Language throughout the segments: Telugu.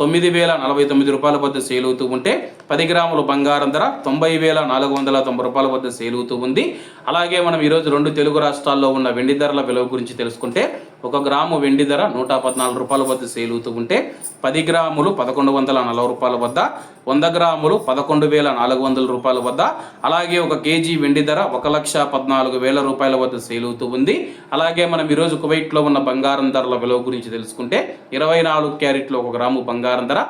తొమ్మిది వేల నలభై తొమ్మిది రూపాయల వద్ద సేల్ అవుతూ ఉంటే పది గ్రాముల బంగారం ధర తొంభై వేల నాలుగు వందల తొంభై రూపాయల వద్ద సేల్ అవుతూ ఉంది. అలాగే మనం ఈరోజు రెండు తెలుగు రాష్ట్రాల్లో ఉన్న వెండి ధరల విలువ గురించి తెలుసుకుంటే ఒక గ్రాము వెండి ధర నూట పద్నాలుగు రూపాయల వద్ద సేల్ అవుతూ ఉంటే పది గ్రాములు పదకొండు వందల నలభై రూపాయల వద్ద వంద గ్రాములు పదకొండు వేల నాలుగు వందల రూపాయల వద్ద అలాగే ఒక కేజీ వెండి ధర ఒక లక్ష పద్నాలుగు వేల రూపాయల వద్ద సేల్ అవుతూ ఉంది. అలాగే మనం ఈరోజు కువైట్లో ఉన్న బంగారం ధరల విలువ గురించి తెలుసుకుంటే ఇరవై నాలుగు క్యారెట్లు ఒక గ్రాము బంగారం ధర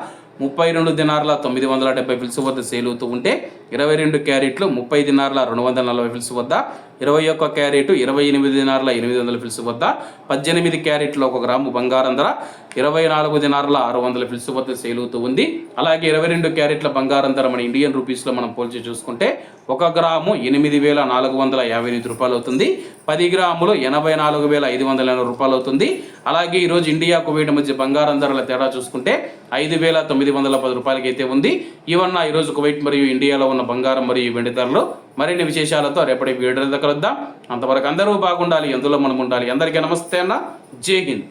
ముప్పై రెండు దినార్ల తొమ్మిది వందల డెబ్బై ఫిల్స్ వద్ద సేల్ అవుతూ ఉంటే ఇరవై రెండు క్యారెట్లు ముప్పై దినార్ల రెండు వందల నలభై ఫిల్స్ వద్ద ఇరవై ఒక్క క్యారెట్ ఇరవై ఎనిమిది దినారుల ఎనిమిది వందల ఫిల్స్ వద్ద పద్దెనిమిది క్యారెట్లు ఒక గ్రాము బంగారం ధర ఇరవై నాలుగు దినారుల ఆరు వందల ఫిల్స్ వద్ద సేల్ అవుతూ ఉంది. అలాగే ఇరవై రెండు క్యారెట్ల బంగారం ధర మన ఇండియన్ రూపీస్లో మనం పోల్చి చూసుకుంటే ఒక గ్రాము ఎనిమిది వేల నాలుగు వందల యాభై ఎనిమిది రూపాయలు అవుతుంది. పది గ్రాములు ఎనభై నాలుగు వేల ఐదు వందల ఎనభై రూపాయలు అవుతుంది. అలాగే ఈరోజు ఇండియా కువైట్ మధ్య బంగారం ధరల తేడా చూసుకుంటే ఐదు వేల తొమ్మిది వందల పది రూపాయలకి అయితే ఉంది ఇవన్న ఈరోజు కువైట్ మరియు ఇండియాలో ఉన్న బంగారం మరియు వెండి ధరలు మరిన్ని విశేషాలతో రేపటి వీడియోలో కలుద్దాం. అంతవరకు అందరూ బాగుండాలి ఎందులో మనం ఉండాలి. అందరికీ నమస్తే అన్న. జై హింద్.